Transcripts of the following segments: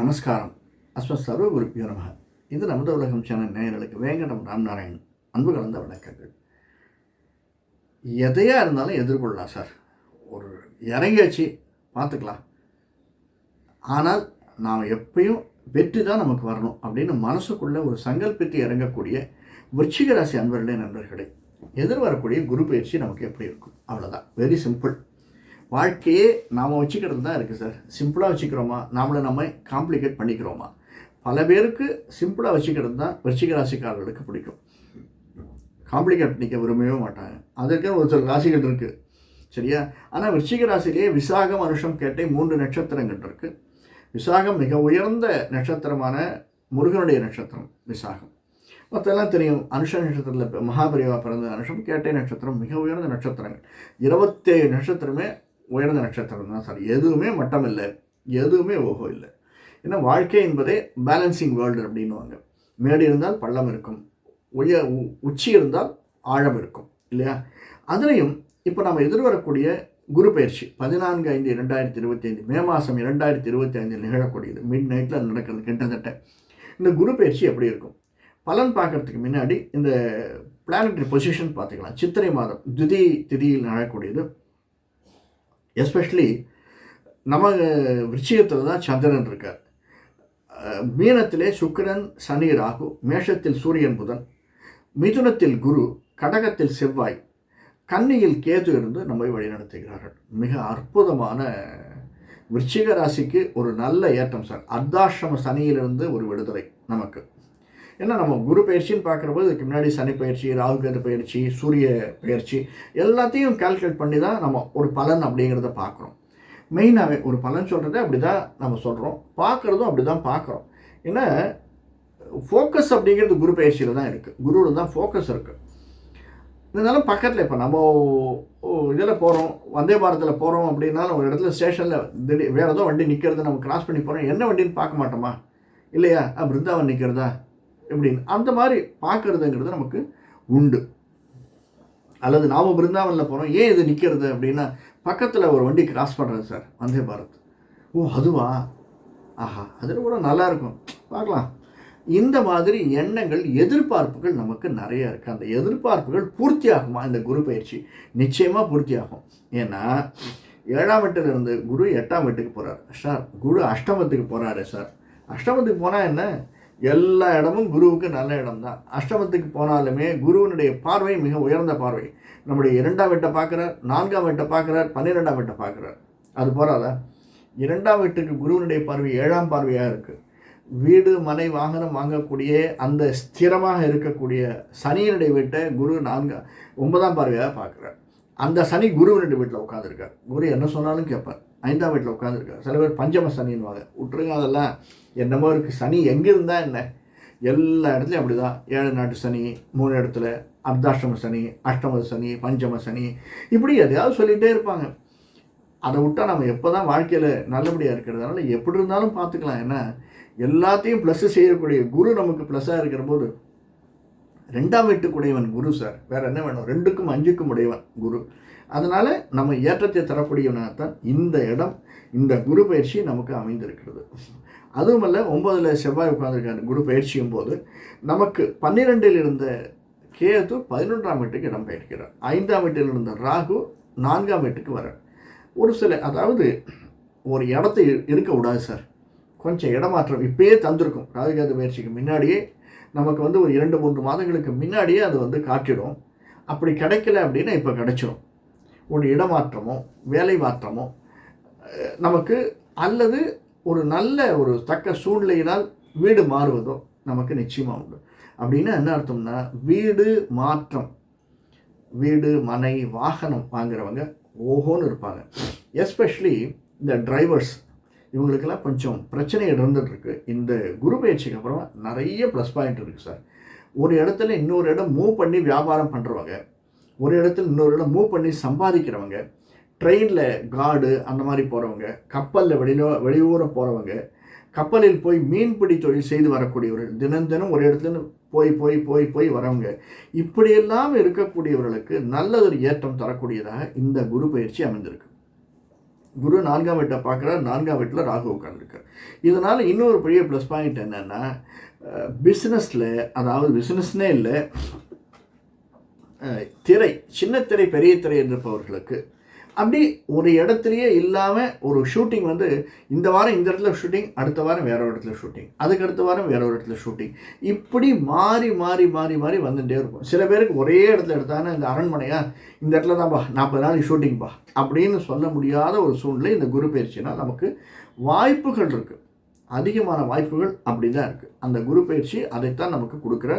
நமஸ்காரம். அஸ்வஸ்தர்வ சர்வ குருப்பியோ நமக. இது நமது உலகம் சேனல் நேயர்களுக்கு வேங்கடம் ராம்நாராயண் அன்பு கலந்த வணக்கங்கள். எதையாக இருந்தாலும் எதிர்கொள்ளலாம் சார். ஒரு இறங்கியாச்சு பார்த்துக்கலாம். ஆனால் நாம் எப்பயும் வெற்றி தான் நமக்கு வரணும் அப்படின்னு மனசுக்குள்ளே ஒரு சங்கல்பித்து இறங்கக்கூடிய விருச்சிக ராசி அன்பர்களே நண்பர்களே. எதிர்வரக்கூடிய குரு பயிற்சி நமக்கு எப்படி இருக்கும்? அவ்வளோதான் வெரி சிம்பிள் வாழ்க்கையே நாம் வச்சுக்கிறது தான் இருக்குது சார். சிம்பிளாக வச்சுக்கிறோமா? நாமளை நம்ம காம்ப்ளிகேட் பண்ணிக்கிறோமா? பல பேருக்கு சிம்பிளாக வச்சுக்கிறது தான் விருச்சிக ராசிக்காரர்களுக்கு பிடிக்கும். காம்ப்ளிகேட் பண்ணிக்க விரும்பவே மாட்டாங்க. அதற்கு ஒரு சில ராசிகள் இருக்குது சரியா? ஆனால் விருச்சிக ராசிலேயே விசாகம் அனுஷம் கேட்டே மூன்று நட்சத்திரங்கள் இருக்குது விசாகம் மிக உயர்ந்த நட்சத்திரமான முருகனுடைய நட்சத்திரம் விசாகம். மற்றெல்லாம் தெரியும். அனுஷ நட்சத்திரத்தில் இப்போ மகாபரிவா பிறந்த அனுஷம் கேட்டை நட்சத்திரம் மிக உயர்ந்த நட்சத்திரங்கள். இருபத்தேழு நட்சத்திரமே உயர்ந்த நட்சத்திரம் தான் சார். எதுவுமே மட்டம் இல்லை. எதுவுமே ஓஹோ இல்லை. ஏன்னா வாழ்க்கை என்பதே பேலன்சிங் வேர்ல்டு அப்படின்னுவாங்க. மேடு இருந்தால் பள்ளம் இருக்கும். உய உ- உச்சி இருந்தால் ஆழம் இருக்கும். இல்லையா? அதுலேயும் இப்போ நம்ம எதிர்வரக்கூடிய குரு பயிற்சி பதினான்கு ஐந்து இரண்டாயிரத்தி இருபத்தி ஐந்து மே மாதம் இரண்டாயிரத்தி இருபத்தி ஐந்தில் நிகழக்கூடியது மிட் நைட்டில் நடக்கிறது கிட்டத்தட்ட. இந்த குரு பயிற்சி எப்படி இருக்கும்? பலன் பார்க்கறதுக்கு முன்னாடி இந்த பிளானட்டரி பொசிஷன் பார்த்துக்கலாம். சித்திரை மாதம் திதி திதியில் நடக்கக்கூடியது எஸ்பெஷலி நம்ம விருச்சிகத்தில் தான் சந்திரன் இருக்கார். மீனத்திலே சுக்கிரன் சனி ராகு மேஷத்தில் சூரியன் புதன் மிதுனத்தில் குரு கடகத்தில் செவ்வாய் கன்னியில் கேது இருந்து நம்மை வழிநடத்துகிறார்கள். மிக அற்புதமான விருச்சிக ராசிக்கு ஒரு நல்ல ஏற்றம் சார். அர்த்தாசிரம சனியிலிருந்து ஒரு விடுதலை நமக்கு. ஏன்னா நம்ம குரு பயிற்சின்னு பார்க்குறபோது இதுக்கு முன்னாடி சனி பயிற்சி ராகுகேது பயிற்சி சூரிய பயிற்சி எல்லாத்தையும் கால்குலேட் பண்ணி தான் நம்ம ஒரு பலன் அப்படிங்கிறத பார்க்குறோம். மெயினாகவே ஒரு பலன் சொல்கிறதே அப்படி தான் நம்ம சொல்கிறோம் பார்க்குறதும் அப்படி தான் பார்க்குறோம். ஏன்னா ஃபோக்கஸ் அப்படிங்கிறது குரு பயிற்சியில் தான் இருக்குது குருவில் தான் ஃபோக்கஸ் இருக்குது இருந்தாலும் பக்கத்தில் இப்போ நம்ம இதில் போகிறோம் வந்தே பாரத்தில் போகிறோம் அப்படின்னாலும் ஒரு இடத்துல ஸ்டேஷனில் திடீர் வேறு ஏதோ வண்டி நிற்கிறது நம்ம கிராஸ் பண்ணி போகிறோம் என்ன வண்டின்னு பார்க்க மாட்டோமா? இல்லையா? பிருந்தாவன் நிற்கிறதா எப்படின்னு? அந்த மாதிரி பார்க்குறதுங்கிறது நமக்கு உண்டு. அல்லது நாம் பிருந்தாவனில் போகிறோம் ஏன் இது நிற்கிறது அப்படின்னா பக்கத்தில் ஒரு வண்டி கிராஸ் பண்ணுறது சார் வந்தே பாரத். ஓ அதுவா? ஆஹா அதில் கூட நல்லா இருக்கும். பார்க்கலாம். இந்த மாதிரி எண்ணங்கள் எதிர்பார்ப்புகள் நமக்கு நிறைய இருக்குது அந்த எதிர்பார்ப்புகள் பூர்த்தி ஆகுமா இந்த குரு பயிற்சி நிச்சயமாக பூர்த்தி ஆகும் ஏன்னா ஏழாம் வீட்டில் இருந்து குரு எட்டாம் வீட்டுக்கு போகிறார் சார் குரு அஷ்டமத்துக்கு போகிறாரு சார். அஷ்டமத்துக்கு போனால் என்ன? எல்லா இடமும் குருவுக்கு நல்ல இடம் தான் அஷ்டமத்துக்கு போனாலுமே குருவினுடைய பார்வை மிக உயர்ந்த பார்வை. நம்முடைய இரண்டாம் வீட்டை பார்க்குறார் நான்காம் வீட்டை பார்க்குறார் பன்னிரெண்டாம் வீட்டை பார்க்குறார். அது போகிறாதா இரண்டாம் வீட்டுக்கு குருவினுடைய பார்வை ஏழாம் பார்வையாக இருக்குது வீடு மனை வாகனம் வாங்கக்கூடிய அந்த ஸ்திரமாக இருக்கக்கூடிய சனியினுடைய வீட்டை குரு நான்கு ஒன்பதாம் பார்வையாக பார்க்குறார். அந்த சனி குருவினுடைய வீட்டில் உட்காந்துருக்கார் குரு என்ன சொன்னாலும் கேட்பார். ஐந்தாம் வீட்டில் உட்காந்துருக்காரு சில பேர் பஞ்சம சனின்னுவாங்க. விட்டுருங்க அதெல்லாம். என்னமோ இருக்குது சனி எங்கே இருந்தால் என்ன? எல்லா இடத்துலையும் அப்படி தான் ஏழு நாட்டு சனி மூணு இடத்துல அர்த்தாஷ்டம சனி அஷ்டம சனி பஞ்சம சனி. இப்படி எதையாவது சொல்லிகிட்டே இருப்பாங்க. அதை விட்டால் நம்ம எப்போ தான் வாழ்க்கையில் நல்லபடியாக இருக்கிறதுனால எப்படி இருந்தாலும் பார்த்துக்கலாம். ஏன்னா எல்லாத்தையும் ப்ளஸ்ஸு செய்யக்கூடிய குரு நமக்கு ப்ளஸ்ஸாக இருக்கிற போது ரெண்டாம் வீட்டுக்குடையவன் குரு சார். வேறு என்ன வேணும்? ரெண்டுக்கும் அஞ்சுக்கும் உடையவன் குரு. அதனால் நம்ம ஏற்றத்தை தரக்கூடியவனாகத்தான் இந்த இடம் இந்த குரு பயிற்சி நமக்கு அமைந்திருக்கிறது. அதுவும் இல்லை ஒன்பதில் செவ்வாய் உட்கார்ந்திருக்காரு குரு பயிற்சியும் போது நமக்கு பன்னிரெண்டில் இருந்த கேது பதினொன்றாம் வீட்டுக்கு இடம் பெயர்க்கிறார். ஐந்தாம் வீட்டில் இருந்த ராகு நான்காம் வீட்டுக்கு வர ஒரு சில அதாவது ஒரு இடத்தை இருக்க விடாது சார். கொஞ்சம் இடமாற்றம் இப்பயே தந்திருக்கும். ராகுகேது பயிற்சிக்கு முன்னாடியே நமக்கு வந்து ஒரு இரண்டு மூன்று மாதங்களுக்கு முன்னாடியே அது வந்து காட்டிடும். அப்படி கிடைக்கல அப்படின்னா இப்போ கிடைச்சிடும் ஒரு இடமாற்றமோ வேலை மாற்றமோ நமக்கு அல்லது ஒரு நல்ல ஒரு தக்க சூழ்நிலையினால் வீடு மாறுவதோ நமக்கு நிச்சயமாக உண்டு. அப்படின்னா என்ன அர்த்தம்னா வீடு மாற்றம். வீடு மனை வாகனம் வாங்குறவங்க ஓஹோன்னு இருப்பாங்க. எஸ்பெஷலி இந்த டிரைவர்ஸ் இவங்களுக்கெல்லாம் கொஞ்சம் பிரச்சனைகள் இருந்துகிட்ருக்கு இந்த குரு பயிற்சிக்கு அப்புறம் நிறைய ப்ளஸ் பாயிண்ட் இருக்குது சார். ஒரு இடத்துல இன்னொரு இடம் மூவ் பண்ணி வியாபாரம் பண்ணுறவங்க ஒரு இடத்துல இன்னொரு இடம் மூவ் பண்ணி சம்பாதிக்கிறவங்க ட்ரெயினில் காடு அந்த மாதிரி போகிறவங்க கப்பலில் வெளியில வெளியூரம் போகிறவங்க கப்பலில் போய் மீன்பிடி தொழில் செய்து வரக்கூடியவர்கள் தினம் தினம் ஒரு இடத்துல போய் போய் போய் போய் வரவங்க இப்படியெல்லாம் இருக்கக்கூடியவர்களுக்கு நல்லதொரு ஏற்றம் தரக்கூடியதாக இந்த குரு பயிற்சி அமைந்திருக்கு. குரு நான்காம் வீட்டை பார்க்குறார் நான்காம் வீட்டில் ராகு உட்காந்துருக்கார் இதனால் இன்னொரு பெரிய ப்ளஸ் பாயிண்ட் என்னென்னா பிஸ்னஸில் அதாவது பிஸ்னஸ்னே இல்லை திரை சின்ன திரை பெரிய திரை இருப்பவர்களுக்கு அப்படி ஒரு இடத்துலையே இல்லாமல் ஒரு ஷூட்டிங் வந்து இந்த வாரம் இந்த இடத்துல ஷூட்டிங் அடுத்த வாரம் வேற ஒரு இடத்துல ஷூட்டிங் அதுக்கு அடுத்த வாரம் வேற ஒரு இடத்துல ஷூட்டிங் இப்படி மாறி மாறி மாறி மாறி வந்துட்டே இருக்கும். சில பேருக்கு ஒரே இடத்துல எடுத்தாங்கன்னா இந்த அரண்மனையா இந்த இடத்துல தான்ப்பா நாற்பது நாள் ஷூட்டிங்ப்பா அப்படின்னு சொல்ல முடியாத ஒரு சூழ்நிலை இந்த குரு பயிற்சினால் நமக்கு வாய்ப்புகள் இருக்குது அதிகமான வாய்ப்புகள் அப்படி தான் இருக்குது அந்த குரு பயிற்சி அதைத்தான் நமக்கு கொடுக்குற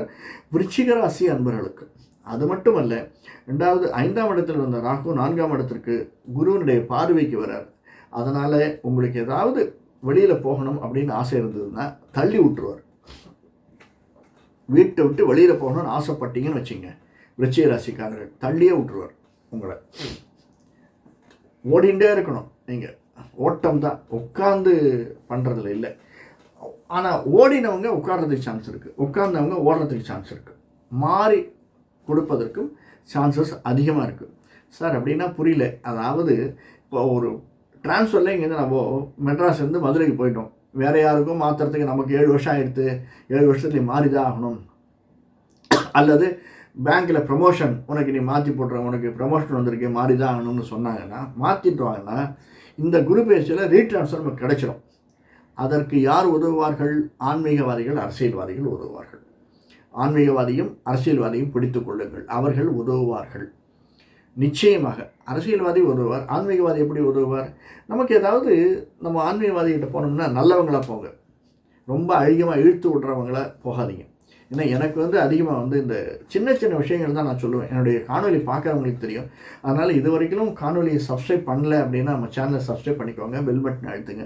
விருச்சிகராசி அன்பர்களுக்கு. அது மட்டும் அல்ல ரெண்டாவது ஐந்தாம் இடத்தில் இருந்த ராகு நான்காம் இடத்திற்கு குருவினுடைய பார்வைக்கு வரார். அதனால் உங்களுக்கு ஏதாவது வெளியில் போகணும் அப்படின்னு ஆசை இருந்ததுன்னா தள்ளி விட்டுருவார். வீட்டை விட்டு வெளியில் போகணும்னு ஆசைப்பட்டீங்கன்னு வச்சுங்க. விருச்சிக ராசிக்காரர்கள் தள்ளியே விட்டுருவார் உங்களை. ஓடிண்டே இருக்கணும். நீங்கள் ஓட்டம் தான். உட்காந்து பண்ணுறதுல இல்லை. ஆனால் ஓடினவங்க உட்கார்றதுக்கு சான்ஸ் இருக்குது உட்கார்ந்தவங்க ஓடுறதுக்கு சான்ஸ் இருக்குது மாறி கொடுப்பதற்கும் சான்சஸ் அதிகமாக இருக்குது சார் அப்படின்னா புரியல. அதாவது இப்போ ஒரு ட்ரான்ஸ்ஃபரில் இங்கேருந்து நம்ம மெட்ராஸ்லேருந்து மதுரைக்கு போயிட்டோம். வேறு யாருக்கும் மாற்றுறதுக்கு நமக்கு ஏழு வருஷம் ஆகிடுது ஏழு வருஷத்துல மாறி தான் ஆகணும். அல்லது பேங்க்கில் ப்ரமோஷன் உனக்கு நீ மாற்றி போடுற உனக்கு ப்ரமோஷன் வந்திருக்கு மாறி தான் ஆகணும்னு சொன்னாங்கன்னா மாற்றிட்டுவாங்கன்னா இந்த குரு பயிற்சியில் ரீட்ரான்ஸ்ஃபர் நமக்கு கிடைச்சிடும் அதற்கு யார் உதவுவார்கள்? ஆன்மீகவாதிகள் அரசியல்வாதிகள் உதவுவார்கள். ஆன்மீகவாதியும் அரசியல்வாதியும் பிடித்து கொள்ளுங்கள். அவர்கள் உதவுவார்கள். நிச்சயமாக அரசியல்வாதி உதவுவார் ஆன்மீகவாதி எப்படி உதவுவார்? நமக்கு ஏதாவது நம்ம ஆன்மீகவாதிகிட்ட போனோம்னா நல்லவங்களா போங்க. ரொம்ப அதிகமாக இழுத்து விட்றவங்களா போகாதீங்க. ஏன்னா எனக்கு வந்து அதிகமாக வந்து இந்த சின்ன சின்ன விஷயங்கள் தான் நான் சொல்லுவேன். என்னுடைய காணொலி பார்க்குறவங்களுக்கு தெரியும். அதனால் இது வரைக்கும் காணொலியை சப்ஸ்கிரைப் பண்ணல அப்படின்னா நம்ம சேனலை சப்ஸ்கிரைப் பண்ணிக்கோங்க பெல் பட்டன் அழுத்துங்க.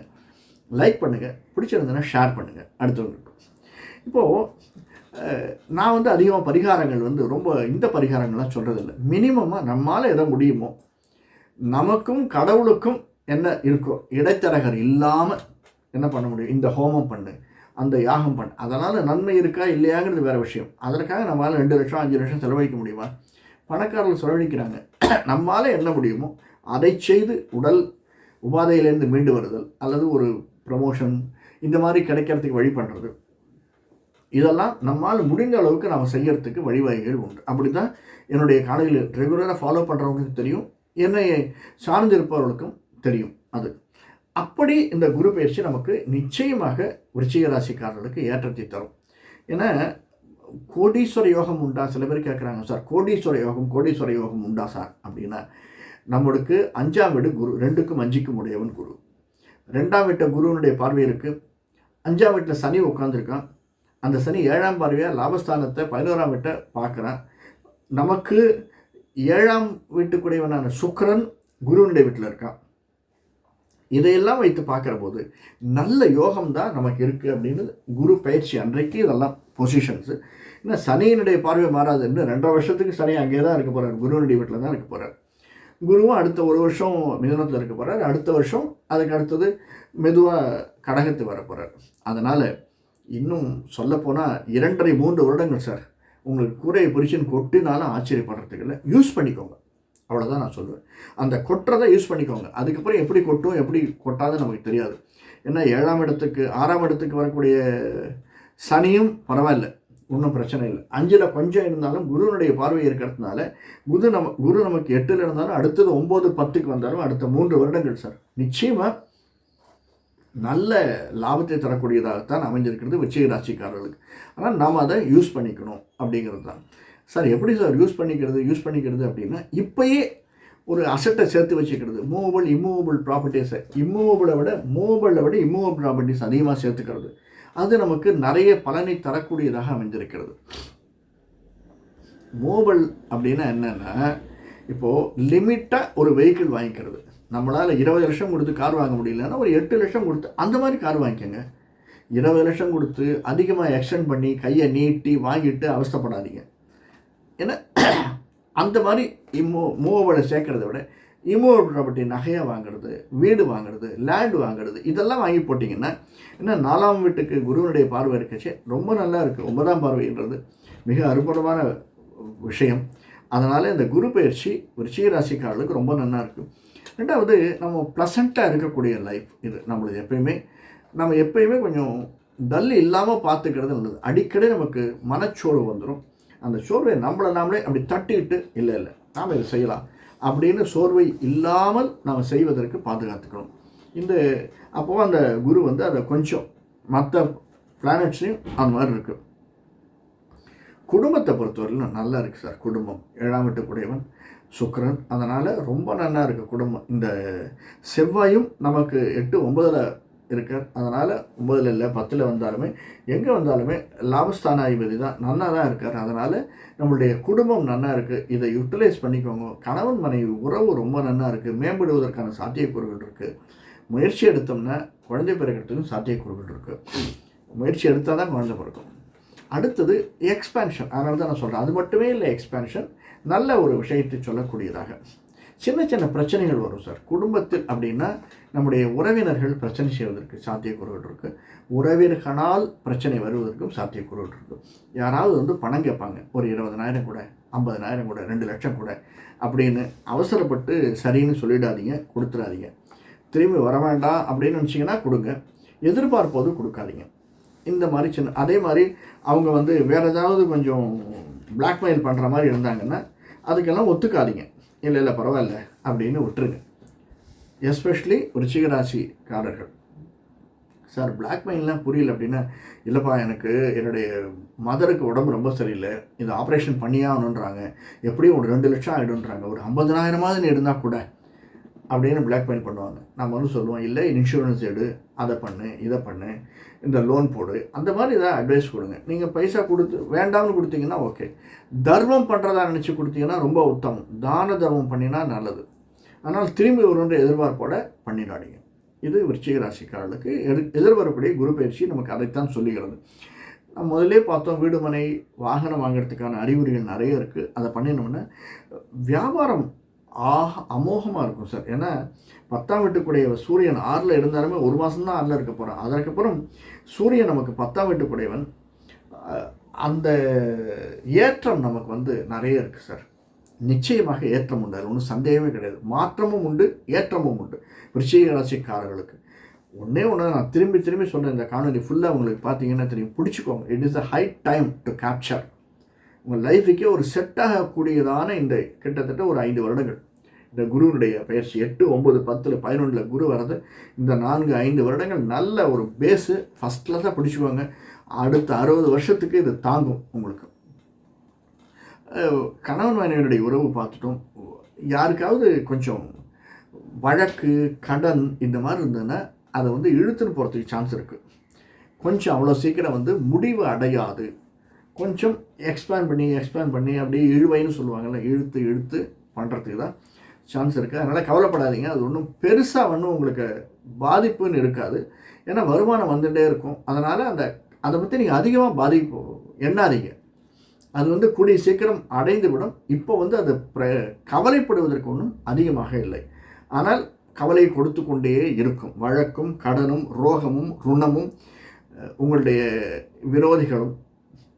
லைக் பண்ணுங்கள் பிடிச்சிருந்ததுன்னா ஷேர் பண்ணுங்கள் அடுத்தவங்களுக்கு. இப்போது நான் வந்து அதிகமாக பரிகாரங்கள் வந்து ரொம்ப இந்த பரிகாரங்கள்லாம் சொல்கிறதில்ல மினிமமாக நம்மளால் எதை முடியுமோ நமக்கும் கடவுளுக்கும் என்ன இருக்கோ இடைத்தரகர் இல்லாமல் என்ன பண்ண முடியும்? இந்த ஹோமம் பண்ணு அந்த யாகம் பண்ணு. அதனால் நன்மை இருக்கா இல்லையாங்கிறது வேறு விஷயம். அதற்காக நம்மளால் ரெண்டு லட்சம் அஞ்சு லட்சம் செலவழிக்க முடியுமா? பணக்காரர்கள் செலவழிக்கிறாங்க. நம்மளால் என்ன முடியுமோ அதை செய்து உடல் உபாதையிலேருந்து மீண்டு வருதல் அல்லது ஒரு ப்ரமோஷன் இந்த மாதிரி கிடைக்கிறதுக்கு வழி பண்ணுறது இதெல்லாம் நம்மால் முடிந்த அளவுக்கு நாம் செய்யறதுக்கு வழிவகைகள் உண்டு. அப்படி தான் என்னுடைய காலையில் ரெகுலராக ஃபாலோ பண்ணுறவங்களுக்கு தெரியும் என்னை சார்ந்திருப்பவர்களுக்கும் தெரியும் அது. அப்படி இந்த குரு பயிற்சி நமக்கு நிச்சயமாக விருச்சிக ராசிக்காரர்களுக்கு ஏற்றத்தை தரும். ஏன்னா கோடீஸ்வர யோகம் உண்டா? சில பேர் கேட்குறாங்க சார் கோடீஸ்வர யோகம் கோடீஸ்வர யோகம் உண்டா சார்? அப்படின்னா நம்மளுக்கு அஞ்சாம் வீடு குரு ரெண்டுக்கும் அஞ்சுக்கும் உடையவன் குரு. ரெண்டாம் வீட்டை குருவனுடைய பார்வை இருக்குது அஞ்சாம் வீட்டில் சனி உட்காந்துருக்கான் அந்த சனி ஏழாம் பார்வையாக லாபஸ்தானத்தை பதினோராம் வீட்டை பார்க்குறான். நமக்கு ஏழாம் வீட்டுக்குடையவனான சுக்கரன் குருவனுடைய வீட்டில் இருக்கான். இதையெல்லாம் வைத்து பார்க்குற போது நல்ல யோகம் தான் நமக்கு இருக்குது அப்படின்னு குரு பயிற்சி அன்றைக்கு இதெல்லாம் பொசிஷன்ஸு ஏன்னா சனியினுடைய பார்வை மாறாது இன்னும் ரெண்டரை வருஷத்துக்கு சனி அங்கே தான் இருக்க போகிறார் குருவனுடைய வீட்டில் தான் இருக்க போகிறார் குருவும் அடுத்த ஒரு வருஷம் மிதனத்தில் இருக்க போகிறார் அடுத்த வருஷம் அதுக்கு அடுத்தது மெதுவாக கடகத்து வர போகிறார் அதனால் இன்னும் சொல்லப்போனால் இரண்டரை மூன்று வருடங்கள் சார். உங்களுக்கு கூரையை பிரிச்சுன்னு கொட்டினாலும் ஆச்சரியப்படுறதுக்கு இல்லை. யூஸ் பண்ணிக்கோங்க. அவ்வளோதான் நான் சொல்லுவேன். அந்த கொட்டுறதை யூஸ் பண்ணிக்கோங்க. அதுக்கப்புறம் எப்படி கொட்டும் எப்படி கொட்டாதுன்னு நமக்கு தெரியாது. ஏன்னா ஏழாம் இடத்துக்கு ஆறாம் இடத்துக்கு வரக்கூடிய சனியும் பரவாயில்ல. ஒன்றும் பிரச்சனை இல்லை. அஞ்சில் கொஞ்சம் இருந்தாலும் குருவினுடைய பார்வை இருக்கிறதுனால குரு நம்ம குரு நமக்கு எட்டில் இருந்தாலும் அடுத்தது ஒம்பது பத்துக்கு வந்தாலும் அடுத்த மூன்று வருடங்கள் சார். நிச்சயமாக நல்ல லாபத்தை தரக்கூடியதாகத்தான் அமைஞ்சிருக்கிறது விச்சய ராசிக்காரர்களுக்கு. ஆனால் நாம் அதை யூஸ் பண்ணிக்கணும் அப்படிங்கிறது தான். சார் எப்படி சார் யூஸ் பண்ணிக்கிறது யூஸ் பண்ணிக்கிறது அப்படின்னா இப்போயே ஒரு அசட்டை சேர்த்து வச்சுக்கிறது. மூவபிள் இம்மூவபிள் ப்ராப்பர்ட்டிஸை இம்மூவபிளை விட மூவபிளை விட இம்மூவபிள் ப்ராப்பர்ட்டிஸ் அதிகமாக சேர்த்துக்கிறது. அது நமக்கு நிறைய பலனை தரக்கூடியதாக அமைஞ்சிருக்கிறது மூவபிள் அப்படின்னா என்னென்னா இப்போது லிமிட்டாக ஒரு வெஹிக்கிள் வாங்கிக்கிறது. நம்மளால் இருபது லட்சம் கொடுத்து கார் வாங்க முடியலன்னா ஒரு எட்டு லட்சம் கொடுத்து அந்த மாதிரி கார் வாங்கிக்கோங்க. இருபது லட்சம் கொடுத்து அதிகமாக எக்ஸ்டெண்ட் பண்ணி கையை நீட்டி வாங்கிட்டு அவஸ்தைப்படாதீங்க. ஏன்னா அந்த மாதிரி இம்மோ மூவபிளை சேர்க்கறத விட இம்மூவபிள் ப்ராப்பர்ட்டி நகையாக வாங்குறது வீடு வாங்குறது லேண்டு வாங்குறது இதெல்லாம் வாங்கி போட்டிங்கன்னா என்ன நாலாம் வீட்டுக்கு குருவனுடைய பார்வை இருக்கச்சு ரொம்ப நல்லா இருக்குது ஒன்பதாம் பார்வைன்றது மிக அற்புதமான விஷயம். அதனால் இந்த குரு பயிற்சி விருச்சிக ராசிக்காரர்களுக்கு ரொம்ப நல்லா இருக்குது ரெண்டாவது நம்ம ப்ளசண்ட்டாக இருக்கக்கூடிய லைஃப் இது நம்மளுக்கு எப்பயுமே. நம்ம எப்பயுமே கொஞ்சம் டல் இல்லாமல் பார்த்துக்கிறது நல்லது. அடிக்கடி நமக்கு மனச்சோர்வு வந்துடும் அந்த சோர்வை நம்மளை நாமளே அப்படி தட்டிட்டு இல்லை இல்லை நாம் இதை செய்யலாம். அப்படின்னு சோர்வை இல்லாமல் நாம் செய்வதற்கு பாதுகாத்துக்கணும். இந்த அப்போது அந்த குரு வந்து அதை கொஞ்சம் மற்ற பிளானட்ஸையும் அந்த மாதிரி இருக்குது குடும்பத்தை பொறுத்தவரையிலும் நல்லா இருக்குது சார் குடும்பம். ஏழாம் வீட்டுக்குடையவன். சுக்கரன் அதனால் ரொம்ப நல்லா இருக்குது குடும்பம். இந்த செவ்வாயும் நமக்கு எட்டு ஒன்பதில் இருக்கார். அதனால் ஒன்பதில் இல்லை பத்தில் வந்தாலுமே எங்கே வந்தாலுமே லாபஸ்தானாதிபதி தான். நல்லா தான் இருக்கார். அதனால் நம்மளுடைய குடும்பம் நல்லா இருக்குது இதை யூட்டிலைஸ் பண்ணிக்கோங்க. கணவன் மனைவி உறவு ரொம்ப நல்லா இருக்குது மேம்படுவதற்கான சாத்தியக்கூறுகள் இருக்குது முயற்சி எடுத்தோம்னா குழந்தை பிறக்கிறதுக்கும் சாத்தியக்கூறுகள் இருக்குது முயற்சி எடுத்தால் தான் குழந்தை பிறக்கும். அடுத்தது எக்ஸ்பேன்ஷன் அதனால தான் நான் சொல்கிறேன் அது மட்டுமே இல்லை எக்ஸ்பேன்ஷன் நல்ல ஒரு விஷயத்தை சொல்லக்கூடியதாக. சின்ன சின்ன பிரச்சனைகள் வரும் சார். குடும்பத்தில் அப்படின்னா நம்முடைய உறவினர்கள் பிரச்சனை செய்வதற்கு சாத்தியக்கூறுகள் இருக்குது உறவினர்களால் பிரச்சனை வருவதற்கும் சாத்தியக்கூறுகள் இருக்குது யாராவது வந்து பணம் கேட்பாங்க. ஒரு இருபதனாயிரம் கூட ஐம்பதனாயிரம் கூட ரெண்டு லட்சம் கூட அப்படின்னு அவசரப்பட்டு சரின்னு சொல்லிடாதீங்க கொடுத்துடாதீங்க. திரும்பி வர வேண்டாம் அப்படின்னு நினச்சிங்கன்னா கொடுங்க. எதிர்பார்ப்போது கொடுக்காதீங்க. இந்த மாதிரி சின்ன அதே மாதிரி அவங்க வந்து வேறு ஏதாவது கொஞ்சம் பிளாக்மெயில் பண்ணுற மாதிரி இருந்தாங்கன்னா அதுக்கெல்லாம் ஒத்துக்காதீங்க. இல்லை இல்லை பரவாயில்ல அப்படின்னு விட்டுருங்க. எஸ்பெஷலி ரிச்சிக சார் சார் பிளாக்மெயில்லாம் புரியல அப்படின்னா இல்லைப்பா எனக்கு என்னுடைய மதருக்கு உடம்பு ரொம்ப சரியில்லை. இது ஆப்ரேஷன் பண்ணியே ஆகணுன்றாங்க எப்படியும் ஒரு ரெண்டு லட்சம் ஆகிடுன்றாங்க ஒரு ஐம்பதனாயிரமாவது நீ இருந்தால் கூட அப்படின்னு பிளாக்மெயில் பண்ணுவாங்க. நம்ம வந்து சொல்லுவோம் இல்லை இன்சூரன்ஸ் எடு அதை பண்ணு இதை பண்ணு இந்த லோன் போடு. அந்த மாதிரி ஏதாவது அட்வைஸ் கொடுங்க. நீங்கள் பைசா கொடுத்து வேண்டாம்னு கொடுத்தீங்கன்னா ஓகே தர்மம் பண்ணுறதா நினச்சி கொடுத்தீங்கன்னா ரொம்ப உத்தமம். தான தர்மம் பண்ணினா நல்லது. ஆனால் திரும்பி வருன்ற எதிர்பார்ப்போட பண்ணிடாதீங்க. இது விருச்சிக ராசிக்காரர்களுக்கு எதிர் எதிர்வரக்கூடிய குரு பயிற்சி நமக்கு அதைத்தான் சொல்லுகிறது. நம்ம முதலே பார்த்தோம் வீடு மனை வாகனம் வாங்குறதுக்கான அறிகுறிகள் நிறைய இருக்குது அதை பண்ணினோம்னா வியாபாரம் ஆக அமோகமாக இருக்கும் சார். ஏன்னா பத்தாம் வீட்டுக்குடைய சூரியன் ஆறில் இருந்தாலுமே ஒரு மாதம் தான் ஆறில் இருக்க போகிறான் அதற்கப்புறம் சூரியன் நமக்கு பத்தாம் வீட்டுக்குடையவன். அந்த ஏற்றம் நமக்கு வந்து நிறைய இருக்குது சார். நிச்சயமாக ஏற்றம் உண்டு. அதில் ஒன்றும் சந்தேகமே கிடையாது. மாற்றமும் உண்டு ஏற்றமும் உண்டு. விருச்சிக ராசிக்காரர்களுக்கு. ஒன்றே ஒன்று நான் திரும்பி திரும்பி சொல்கிறேன் இந்த காணொலி ஃபுல்லாக உங்களுக்கு பார்த்தீங்கன்னா தெரியும். பிடிச்சிக்கோங்க. It is a high time to capture உங்கள் லைஃபுக்கே ஒரு செட் ஆகக்கூடியதான இந்த கிட்டத்தட்ட ஒரு ஐந்து வருடங்கள். இந்த குருவினுடைய பயிற்சி எட்டு ஒம்பது பத்தில் பதினொன்றில் குரு வர்றது. இந்த நான்கு ஐந்து வருடங்கள் நல்ல ஒரு பேஸு ஃபஸ்ட் கிளாஸாக பிடிச்சிக்குவாங்க அடுத்த அறுபது வருஷத்துக்கு இது தாங்கும் உங்களுக்கு. கணவன் மனைவியுடைய உறவு பார்த்துட்டோம். யாருக்காவது கொஞ்சம் வழக்கு கடன் இந்த மாதிரி இருந்ததுன்னா அதை வந்து இழுத்துன்னு போகிறதுக்கு சான்ஸ் இருக்குது கொஞ்சம் அவ்வளோ சீக்கிரம் வந்து முடிவு அடையாது. கொஞ்சம் எக்ஸ்பேண்ட் பண்ணி எக்ஸ்பேண்ட் பண்ணி அப்படியே இழுவைன்னு சொல்லுவாங்கல்ல இழுத்து இழுத்து பண்ணுறதுக்கு தான் சான்ஸ் இருக்குது அதனால் கவலைப்படாதீங்க. அது ஒன்றும் பெருசாக ஒன்றும் உங்களுக்கு பாதிப்புன்னு இருக்காது. ஏன்னா வருமானம் வந்துகிட்டே இருக்கும். அதனால் அந்த அதை பற்றி நீங்கள் அதிகமாக பாதிப்பு எண்ணாதீங்க. அது வந்து கூடிய சீக்கிரம் அடைந்து விடும் இப்போ வந்து அது பிர கவலைப்படுவதற்கு ஒன்றும் அதிகமாக இல்லை. ஆனால் கவலை கொடுத்து கொண்டே இருக்கும். வழக்கும் கடனும் ரோகமும் ருணமும் உங்களுடைய விரோதிகளும்.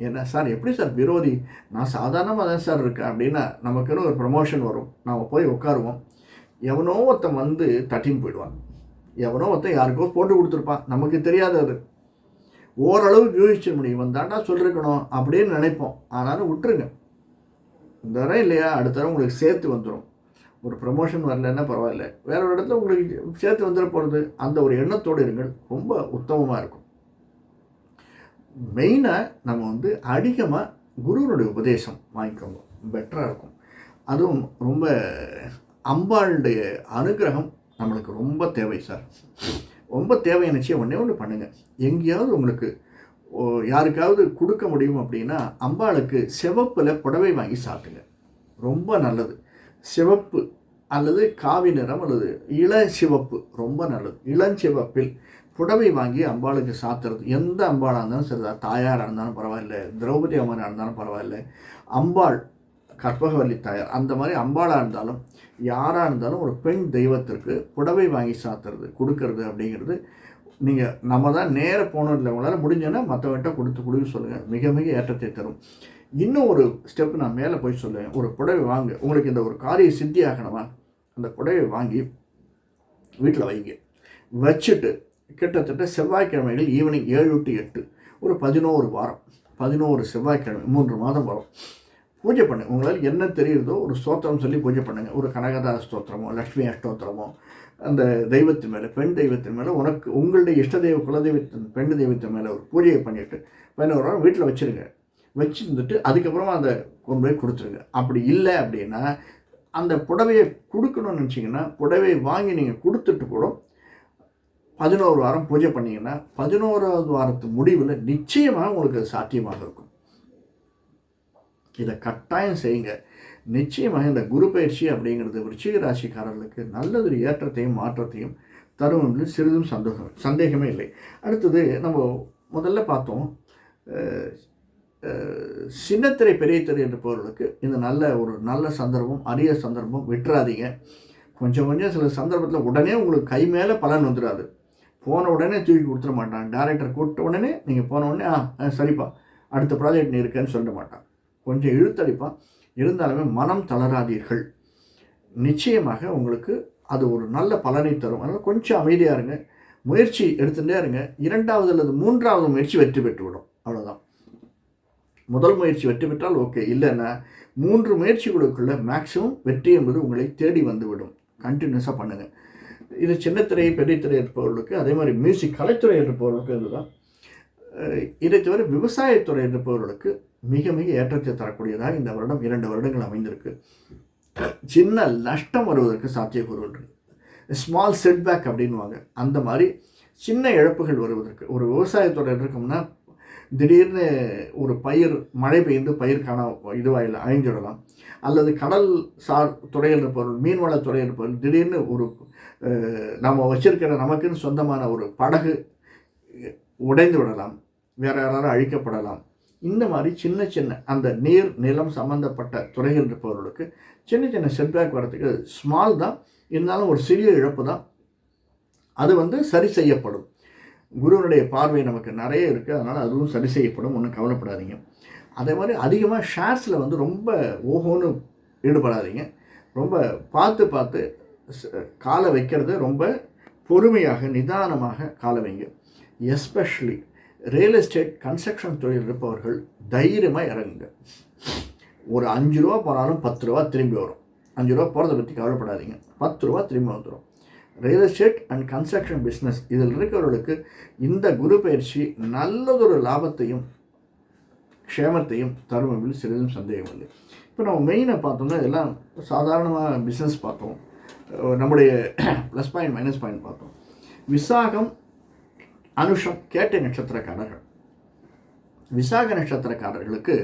என்ன சார் எப்படி சார் விரோதி? நான் சாதாரணமாக தான் சார் இருக்கேன் அப்படின்னா நமக்குன்னு ஒரு ப்ரமோஷன் வரும். நாம் போய் உட்காருவோம். எவனோ ஒருத்தன் வந்து தட்டின்னு போயிடுவான். எவனோ ஒருத்தன் யாருக்கோ போட்டு கொடுத்துருப்பான். நமக்கு தெரியாது அது. ஓரளவு யூகிச்சு முடியும். வந்தாண்டா சொல்லியிருக்கணும் அப்படின்னு நினைப்போம். ஆனாலும் விட்டுருங்க. இந்த தடவை இல்லையா? அடுத்த தடவை உங்களுக்கு சேர்த்து வந்துடும் ஒரு ப்ரமோஷன் வரலன்னா பரவாயில்ல. வேற ஒரு இடத்துல உங்களுக்கு சேர்த்து வந்துட போகிறது அந்த ஒரு எண்ணத்தோடு இருங்கள். ரொம்ப உத்தமமாக இருக்கும். மெயினாக நம்ம வந்து அதிகமாக குருவனுடைய உபதேசம் வாங்கிக்கோங்க. பெட்டராக இருக்கும். அதுவும் ரொம்ப அம்பாளுடைய அனுகிரகம் நம்மளுக்கு ரொம்ப தேவை சார் ரொம்ப தேவையானச்சு ஒன்றே ஒன்று பண்ணுங்கள் எங்கேயாவது உங்களுக்கு ஓ, யாருக்காவது கொடுக்க முடியும் அப்படின்னா அம்பாளுக்கு சிவப்பில் புடவை வாங்கி சாப்பிடுங்க. ரொம்ப நல்லது. சிவப்பு அல்லது காவி நிறம் அல்லது இள சிவப்பு ரொம்ப நல்லது. இளஞ்சிவப்பில் புடவை வாங்கி அம்பாளுக்கு சாத்துறது. எந்த அம்பாளாக இருந்தாலும் சரி தாயாராக இருந்தாலும் பரவாயில்ல திரௌபதி அம்மனாக இருந்தாலும் பரவாயில்ல. அம்பாள் கற்பகவல்லி தாயார் அந்த மாதிரி அம்பாளாக இருந்தாலும் யாராக இருந்தாலும் ஒரு பெண் தெய்வத்திற்கு புடவை வாங்கி சாத்துறது கொடுக்கறது அப்படிங்கிறது நீங்கள் நம்ம தான் நேர போனோம் இல்லை உங்களால் முடிஞ்சோன்னா மற்றவர்கிட்ட கொடுத்து கொடுக்க சொல்லுங்கள் மிக மிக ஏற்றத்தை தரும். இன்னும் ஒரு ஸ்டெப் நான் மேலே போய் சொல்லுவேன். ஒரு புடவை வாங்க உங்களுக்கு இந்த ஒரு காரிய சித்தி ஆகணுமா அந்த புடவை வாங்கி வீட்டில் வைங்க. வச்சுட்டு கிட்டத்தட்ட செவ்வாய்க்கிழமைகள் ஈவினிங் ஏழு டு எட்டு. ஒரு பதினோரு வாரம். பதினோரு செவ்வாய்க்கிழமை மூன்று மாதம் வரும். பூஜை பண்ணுங்கள் உங்களால் என்ன தெரியுதோ ஒரு ஸ்தோத்திரம் சொல்லி பூஜை பண்ணுங்கள் ஒரு கனகதார ஸ்தோத்திரமோ லக்ஷ்மி அஷ்டோத்திரமோ அந்த தெய்வத்தின் மேலே பெண் தெய்வத்தின் மேலே உனக்கு உங்களுடைய இஷ்ட தெய்வ குலதெய்வத்தின் பெண் தெய்வத்தின் மேலே ஒரு பூஜையை பண்ணிவிட்டு பதினோரு வாரம் வீட்டில் வச்சுருங்க. வச்சுருந்துட்டு அதுக்கப்புறமா அந்த கொண்டு போய் கொடுத்துருங்க. அப்படி இல்லை அப்படின்னா அந்த புடவையை கொடுக்கணும்னு நினச்சிங்கன்னா புடவையை வாங்கி நீங்கள் கொடுத்துட்டு கூட பதினோரு வாரம் பூஜை பண்ணிங்கன்னா பதினோராவது வாரத்து முடிவில் நிச்சயமாக உங்களுக்கு அது சாத்தியமாக இருக்கும். இதை கட்டாயம் செய்யுங்க. நிச்சயமாக இந்த குரு பயிற்சி அப்படிங்கிறது விருச்சிக ராசிக்காரர்களுக்கு நல்லதொரு ஏற்றத்தையும் மாற்றத்தையும் தரும் என்று சிறிதும் சந்தோகம் சந்தேகமே இல்லை. அடுத்தது நம்ம முதல்ல பார்த்தோம் சின்னத்திரை பெரிய திரை பொருளுக்கு இந்த நல்ல ஒரு நல்ல சந்தர்ப்பம் அரிய சந்தர்ப்பம் விட்டுறாதீங்க. கொஞ்சம் கொஞ்சம் சில சந்தர்ப்பத்தில் உடனே உங்களுக்கு கை மேலே பலன் வந்துடாது போன உடனே தூக்கி கொடுத்துட மாட்டான். டேரக்டர் கூப்பிட்ட உடனே நீங்கள் போன உடனே ஆ சரிப்பா அடுத்த ப்ராஜெக்ட் நீ இருக்கேன்னு சொல்ல மாட்டான். கொஞ்சம் இழுத்தடிப்பான் இருந்தாலுமே மனம் தளராதீர்கள். நிச்சயமாக உங்களுக்கு அது ஒரு நல்ல பலனை தரும். அதனால் கொஞ்சம் அமைதியாக இருங்க. முயற்சி எடுத்துகிட்டே இருங்க. இரண்டாவது அல்லது மூன்றாவது முயற்சி வெற்றி பெற்றுவிடும். அவ்வளோதான் முதல் முயற்சி வெற்றி பெற்றால் ஓகே. இல்லைன்னா மூன்று முயற்சிகளுக்குள்ள மேக்சிமம் வெற்றி என்பது உங்களை தேடி வந்துவிடும். கண்டினியூஸாக பண்ணுங்கள் இது சின்னத்திரை பெரியத்துறை இருப்பவர்களுக்கு அதே மாதிரி மியூசிக் கலைத்துறை இருப்பவர்களுக்கு இதுதான். இதை தவிர விவசாயத்துறை இருப்பவர்களுக்கு மிக மிக ஏற்றத்தை தரக்கூடியதாக இந்த வருடம் இரண்டு வருடங்கள் அமைந்திருக்கு. சின்ன நஷ்டம் வருவதற்கு சாத்தியக்கூறு உண்டு ஸ்மால் செட்பேக் அப்படின்வாங்க அந்த மாதிரி சின்ன இழப்புகள் வருவதற்கு ஒரு விவசாயத்துறை இருக்கோம்னா திடீர்னு ஒரு பயிர் மழை பெய்ந்து பயிர் காண இதுவாயில் அழிஞ்சிடலாம். அல்லது கடல் சார் துறையில் இருப்பவர்கள் மீன்வள துறையில் இருப்பவர்கள் திடீர்னு ஒரு நம்ம வச்சிருக்கிற நமக்குன்னு சொந்தமான ஒரு படகு உடைந்து விடலாம். வேறு யாராலும் அழிக்கப்படலாம். இந்த மாதிரி சின்ன சின்ன அந்த நீர் நிலம் சம்மந்தப்பட்ட துறைகள் இருப்பவர்களுக்கு சின்ன சின்ன செட்பேக் வரத்துக்கு ஸ்மால் தான். இருந்தாலும் ஒரு சிறிய இழப்பு தான். அது வந்து சரி செய்யப்படும். குருவனுடைய பார்வை நமக்கு நிறைய இருக்குது அதனால் அதுவும் சரி செய்யப்படும். ஒன்றும் கவலைப்படாதீங்க. அதே மாதிரி அதிகமாக ஷேர்ஸில் வந்து ரொம்ப ஓஹோன்னு ஈடுபடாதீங்க. ரொம்ப பார்த்து பார்த்து காலை வைக்கிறது ரொம்ப பொறுமையாக நிதானமாக காலை வைங்க. எஸ்பெஷலி ரியல் எஸ்டேட் கன்ஸ்ட்ரக்ஷன் தொழில் இருப்பவர்கள் தைரியமாக இறங்குங்க. ஒரு அஞ்சு ரூபா போனாலும் பத்து ரூபா திரும்பி வரும். அஞ்சு ரூபா போகிறத பற்றி கவலைப்படாதீங்க. பத்து ரூபா திரும்பி வந்துடும் real estate and construction business இதில் இருக்கிறவர்களுக்கு இந்த குரு பயிற்சி நல்லதொரு லாபத்தையும் க்ஷேமத்தையும் தரும் அப்படின்னு சிறிதும் சந்தேகம் இல்லை. இப்போ நம்ம மெயினாக பார்த்தோம்னா இதெல்லாம் சாதாரணமாக பிஸ்னஸ் பார்த்தோம். நம்முடைய ப்ளஸ் பாயிண்ட் மைனஸ் பாயிண்ட் பார்த்தோம். விசாகம் அனுஷம் கேட்டை நட்சத்திரக்காரர்கள். விசாக நட்சத்திரக்காரர்களுக்கு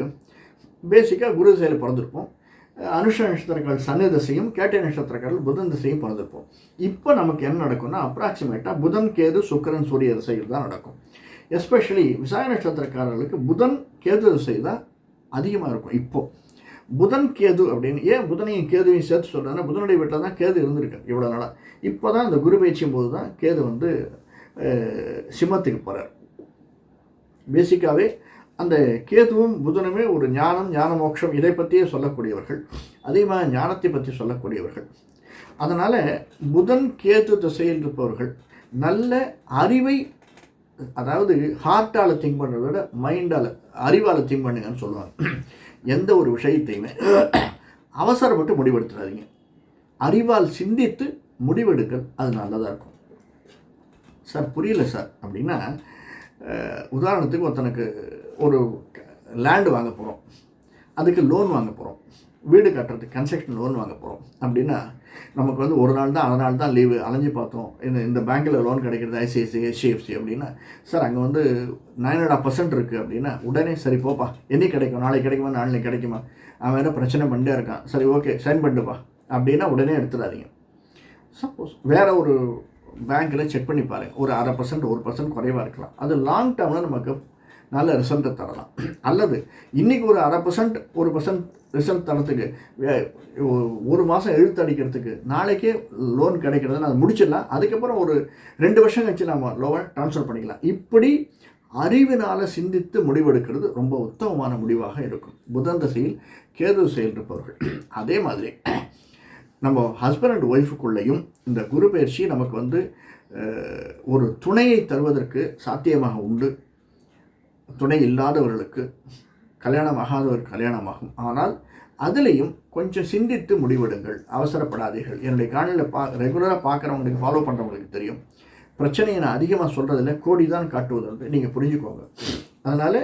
பேசிக்காக குரு திசையில் பிறந்திருப்போம். அனுஷ நட்சத்திரங்கள் சனி திசையும் கேட்டை நட்சத்திரக்காரர்கள் புதன் திசையும் பிறந்திருப்போம். இப்போ நமக்கு என்ன நடக்கும்னா அப்ராக்சிமேட்டாக புதன் கேது சுக்கரன் சூரிய திசையில் தான் நடக்கும். எஸ்பெஷலி விசாக நட்சத்திரக்காரர்களுக்கு புதன் கேது திசை தான் அதிகமாக இருக்கும். இப்போது புதன் கேது அப்படின்னு ஏன் புதனையும் கேதுவையும் சேர்த்து சொல்கிறேன்னா புதனுடைய வீட்டில் தான் கேது இருந்திருக்கு இவ்வளோ நாளாக இப்போ தான் இந்த குரு பயிற்சியும் போது தான் கேது வந்து சிம்மத்துக்கு போகிறார் பேசிக்காகவே அந்த கேதுவும் புதனுமே ஒரு ஞானம் ஞான மோட்சம் இதை பற்றியே சொல்லக்கூடியவர்கள். அதே மாதிரி ஞானத்தை பற்றி சொல்லக்கூடியவர்கள். அதனால் புதன் கேது திசையில் இருப்பவர்கள் நல்ல அறிவை அதாவது ஹார்ட்டால் திங்க் பண்ணுறத விட மைண்டால் அறிவால் திங்க் பண்ணுங்கன்னு சொல்லுவாங்க. எந்த ஒரு விஷயத்தையுமே அவசரப்பட்டு முடிவெடுத்துடாதீங்க அறிவால் சிந்தித்து முடிவெடுக்கல் அது நல்லதாக இருக்கும். சார் புரியல சார். அப்படின்னா உதாரணத்துக்கு ஒருத்தனுக்கு ஒரு லேண்டு வாங்க போகிறோம் அதுக்கு லோன் வாங்க போகிறோம் வீடு கட்டுறதுக்கு கன்ஸ்ட்ரக்ஷன் லோன் வாங்க போகிறோம் அப்படின்னா நமக்கு வந்து ஒரு நாள் தான் அதனால தான் லீவு அலைஞ்சு பார்த்தோம். இந்த இந்த பேங்க்கில் லோன் கிடைக்கிறது ஐசிஐசி ஹெச்டிஎஃப்சி அப்படின்னா சார் அங்கே வந்து நைன் ஹண்ட்ரட் பர்சன்ட் இருக்குது அப்படின்னா உடனே சரி போப்பா என்னைக்கு கிடைக்கும்? நாளைக்கு கிடைக்குமா? நாளைக்கு கிடைக்குமா? அவன் என்ன பிரச்சனை பண்ணிட்டே இருக்கான். சரி ஓகே சைன் பண்ணிட்டுப்பா அப்படின்னா உடனே எடுத்துடாதீங்க. சப்போஸ் வேறு ஒரு பேங்க்கில் செக் பண்ணி பாருங்கள் ஒரு அரை பர்சன்ட் ஒரு பர்சன்ட் குறைவாக இருக்கலாம். அது லாங் டேர்மில் நமக்கு நல்ல ரிசல்ட்டை தரலாம். அல்லது இன்றைக்கி ஒரு அரை பர்சன்ட் ஒரு பர்சன்ட் ரிசல்ட் தரத்துக்கு ஒரு மாதம் எழுத்து அடிக்கிறதுக்கு நாளைக்கே லோன் கிடைக்கிறது அதை முடிச்சிடலாம். அதுக்கப்புறம் ஒரு ரெண்டு வருஷம் கழிச்சு நம்ம லோனை ட்ரான்ஸ்ஃபர் பண்ணிக்கலாம். இப்படி அறிவினால் சிந்தித்து முடிவெடுக்கிறது ரொம்ப உத்தமமான முடிவாக இருக்கும். புதன் திசையில் கேது செயல் இருப்பவர்கள். அதே மாதிரி நம்ம ஹஸ்பண்ட் அண்ட் ஒய்ஃபுக்குள்ளேயும் இந்த குரு பயிற்சி நமக்கு வந்து ஒரு துணையை தருவதற்கு சாத்தியமாக உண்டு. துணை இல்லாதவர்களுக்கு கல்யாணம் ஆகாதவர் கல்யாணமாகும். ஆனால் அதுலேயும் கொஞ்சம் சிந்தித்து முடிவெடுங்கள். அவசரப்படாதீர்கள். என்னுடைய காலையில் பா ரெகுலராக பார்க்குறவங்களுக்கு ஃபாலோ பண்ணுறவங்களுக்கு தெரியும். பிரச்சனையை நான் அதிகமாக சொல்கிறதில்ல கோடி தான் காட்டுவதுண்டு. நீங்கள் புரிஞ்சுக்கோங்க. அதனால்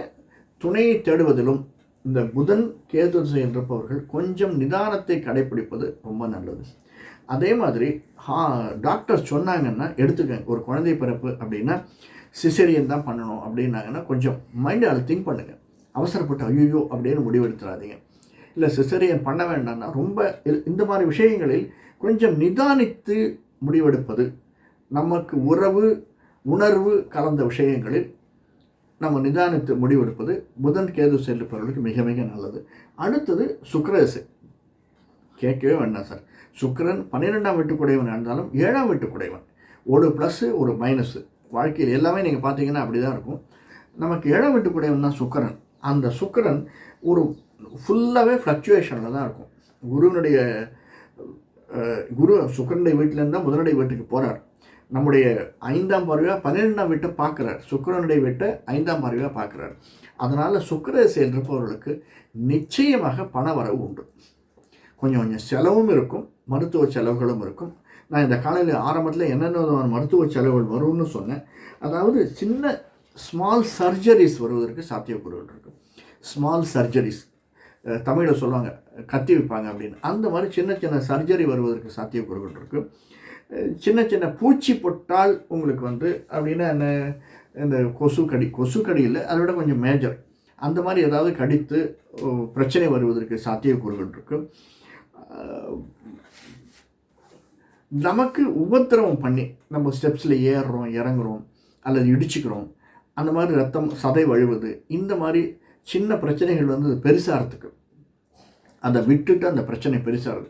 துணையை தேடுவதிலும் இந்த புதன் கேது என்றப்பவர்கள் கொஞ்சம் நிதானத்தை கடைப்பிடிப்பது ரொம்ப நல்லது. அதே மாதிரி ஹா டாக்டர் சொன்னாங்கன்னா எடுத்துக்கங்க ஒரு குழந்தை பிறப்பு அப்படின்னா சிசேரியன் தான் பண்ணணும் அப்படின்னாங்கன்னா கொஞ்சம் மைண்டை அதை திங்க் பண்ணுங்கள் அவசரப்பட்டு ஐயோ அப்படின்னு முடிவெடுத்துடாதீங்க இல்லை சிசேரியன் பண்ண வேண்டாம்னா ரொம்ப இந்த மாதிரி விஷயங்களில் கொஞ்சம் நிதானித்து முடிவெடுப்பது நமக்கு உறவு உணர்வு கலந்த விஷயங்களில் நம்ம நிதானித்து முடிவெடுப்பது புதன் கேது செல்லுப்பவர்களுக்கு மிக மிக நல்லது. அடுத்தது சுக்ரேசு கேட்கவே வேண்டாம் சார். சுக்கிரன் பன்னிரெண்டாம் வீட்டுக்குடையவன் இருந்தாலும் ஏழாம் வீட்டுக்குடையவன். ஒரு ப்ளஸ்ஸு ஒரு மைனஸு வாழ்க்கையில் எல்லாமே நீங்கள் பார்த்தீங்கன்னா அப்படி தான் இருக்கும். நமக்கு ஏழாம் வீட்டுக்குடையவன் தான் சுக்கரன். அந்த சுக்கிரன் ஒரு ஃபுல்லாகவே ஃப்ளக்சுவேஷனில் தான் இருக்கும். குருவினுடைய குரு சுக்கிரனுடைய வீட்டிலேருந்து தான் முதலடை வீட்டுக்கு போகிறார் நம்முடைய ஐந்தாம் பார்வையாக பன்னிரெண்டாம் வீட்டை பார்க்குறார். சுக்கரனுடைய வீட்டை ஐந்தாம் பார்வையாக பார்க்குறார். அதனால் சுக்கிர செயல் இருப்பவர்களுக்கு நிச்சயமாக பண வரவு உண்டு. கொஞ்சம் கொஞ்சம் செலவும் இருக்கும். மருத்துவ செலவுகளும் இருக்கும். நான் இந்த காலையில் ஆரம்பத்தில் என்னென்ன விதமான மருத்துவ செலவுகள் வரும்னு சொன்னேன். அதாவது சின்ன ஸ்மால் சர்ஜரிஸ் வருவதற்கு சாத்தியக்கூறுகள் இருக்கும். ஸ்மால் சர்ஜரிஸ் தமிழில் சொல்லுவாங்க கத்தி வைப்பாங்க அப்படின்னு. அந்த மாதிரி சின்ன சின்ன சர்ஜரி வருவதற்கு சாத்தியக்கூறுகள் இருக்குது சின்ன சின்ன பூச்சி பொட்டால் உங்களுக்கு வந்து அப்படின்னா என்ன? இந்த கொசு கடி கொசு கடி இல்லை அதை விட கொஞ்சம் மேஜர் அந்த மாதிரி ஏதாவது கடித்து பிரச்சனை வருவதற்கு சாத்தியக்கூறுகள் இருக்குது நமக்கு உபத்திரவம் பண்ணி நம்ம ஸ்டெப்ஸில் ஏறுறோம் இறங்குறோம் அல்லது இடிச்சுக்கிறோம் அந்த மாதிரி ரத்தம் சதை வழுவது. இந்த மாதிரி சின்ன பிரச்சனைகள் வந்து பெருசாகிறதுக்கு அதை விட்டுட்டு அந்த பிரச்சனை பெருசாகிறது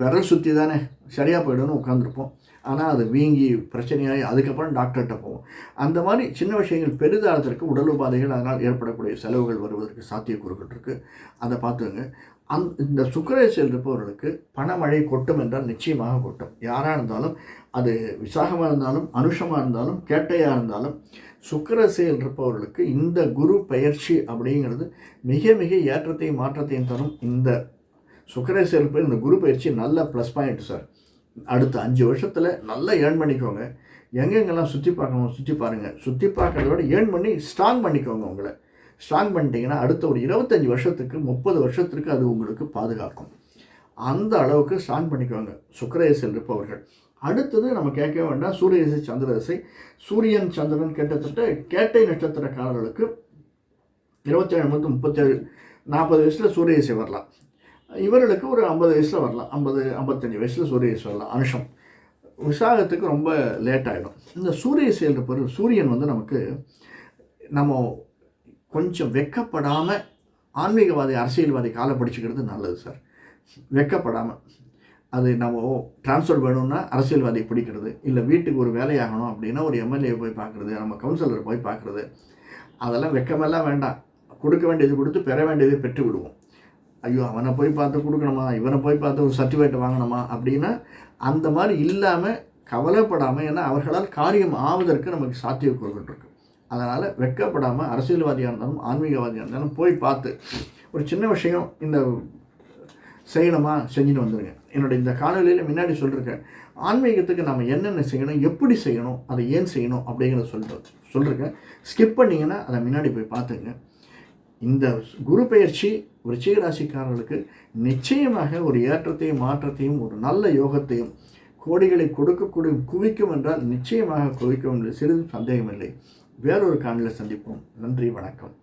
விரல் சுற்றி தானே சரியாக போயிடும்னு உட்காந்துருப்போம் ஆனால் அது வீங்கி பிரச்சனையாகி அதுக்கப்புறம் டாக்டர்கிட்ட போவோம். அந்த மாதிரி சின்ன விஷயங்கள் பெரிதாகிறதுக்கு உடல் உபாதைகள் அதனால் ஏற்படக்கூடிய செலவுகள் வருவதற்கு சாத்தியக்கூறுகள் இருக்குது அதை பார்த்துங்க அந் இந்த சுக்கரேசியல் இருப்பவர்களுக்கு பணமழை கொட்டும் என்றால் நிச்சயமாக கொட்டும். யாராக இருந்தாலும் அது விசாகமாக இருந்தாலும் அனுஷமாக இருந்தாலும் கேட்டையாக இருந்தாலும் சுக்கரசேல் இருப்பவர்களுக்கு இந்த குரு பயிற்சி அப்படிங்கிறது மிக மிக ஏற்றத்தையும் மாற்றத்தையும் தரும். இந்த சுக்கரசேல் இருப்ப இந்த குரு பயிற்சி நல்ல ப்ளஸ் பாயிண்ட் சார் அடுத்த அஞ்சு வருஷத்தில் நல்லா ஏர்ன் பண்ணிக்கோங்க. எங்கெங்கெல்லாம் சுற்றி பார்க்கணும் சுற்றி பாருங்கள் சுற்றி பார்க்கறத விட ஏர்ன் பண்ணி ஸ்ட்ராங் பண்ணிக்கோங்க உங்களை. ஸ்ட்ராங் பண்ணிட்டீங்கன்னா அடுத்த ஒரு இருபத்தஞ்சி வருஷத்துக்கு முப்பது வருஷத்துக்கு அது உங்களுக்கு பாதுகாக்கும். அந்த அளவுக்கு ஸ்ட்ராங் பண்ணிக்கோங்க. சுக்கரேசில் இருப்பவர்கள். அடுத்தது நம்ம கேட்க வேண்டாம் சூரியசை சந்திரதசை சூரியன் சந்திரன் கிட்டத்தட்ட கேட்டை நட்சத்திரக்காரர்களுக்கு இருபத்தேழு முதல் முப்பத்தேழு நாற்பது வயசில் சூரியசை வரலாம். இவர்களுக்கு ஒரு ஐம்பது வயசில் வரலாம். ஐம்பது ஐம்பத்தஞ்சு வயசில் சூரியசை வரலாம். அனுஷம். விசாகத்துக்கு ரொம்ப லேட் ஆகிடும் இந்த என்ற இருப்பவர் சூரியன் வந்து நமக்கு நம்ம கொஞ்சம் வெக்கப்படாமல் ஆன்மீகவாதி அரசியல்வாதி காலை பிடிச்சிக்கிறது நல்லது சார். வெக்கப்படாமல் அது நம்ம டிரான்ஸ்ஃபர் வேணும்னா அரசியல்வாதி பிடிக்கிறது இல்லை வீட்டுக்கு ஒரு வேலையாகணும் அப்படின்னா ஒரு எம்எல்ஏ போய் பார்க்குறது நம்ம கவுன்சிலர் போய் பார்க்குறது. அதெல்லாம் வெக்கமெல்லாம் வேண்டாம். கொடுக்க வேண்டியது கொடுத்து பெற வேண்டியதை பெற்று விடுவோம். ஐயோ அவனை போய் பார்த்து கொடுக்கணுமா? இவனை போய் பார்த்து ஒரு சர்டிஃபிகேட் வாங்கணுமா? அப்படின்னா அந்த மாதிரி இல்லாமல் கவலைப்படாமல் ஏன்னா அவர்களால் காரியம் ஆவதற்கு நமக்கு சாத்தியக்கூறுகள் இருக்குது அதனால் வெட்கப்படாமல் அரசியல்வாதியாக இருந்தாலும் ஆன்மீகவாதியாக இருந்தாலும் போய் பார்த்து ஒரு சின்ன விஷயம் இந்த செய்யணுமா செஞ்சுட்டு வந்துடுங்க என்னோட இந்த காணொலியில் முன்னாடி சொல்லியிருக்கேன் ஆன்மீகத்துக்கு நம்ம என்னென்ன செய்யணும் எப்படி செய்யணும் அதை ஏன் செய்யணும் அப்படிங்கிறத சொல்லிட்டு சொல்லியிருக்கேன் ஸ்கிப் பண்ணிங்கன்னா அதை முன்னாடி போய் பார்த்துங்க. இந்த குரு பயிற்சி விருச்சிக ராசிக்காரர்களுக்கு நிச்சயமாக ஒரு ஏற்றத்தையும் மாற்றத்தையும் ஒரு நல்ல யோகத்தையும் கோடிகளை கொடுக்கக்கூடிய குவிக்கும் என்றால் நிச்சயமாக குவிக்கும் என்று சிறிது சந்தேகமில்லை. வேறொரு காணொலியில் சந்திப்போம். நன்றி வணக்கம்.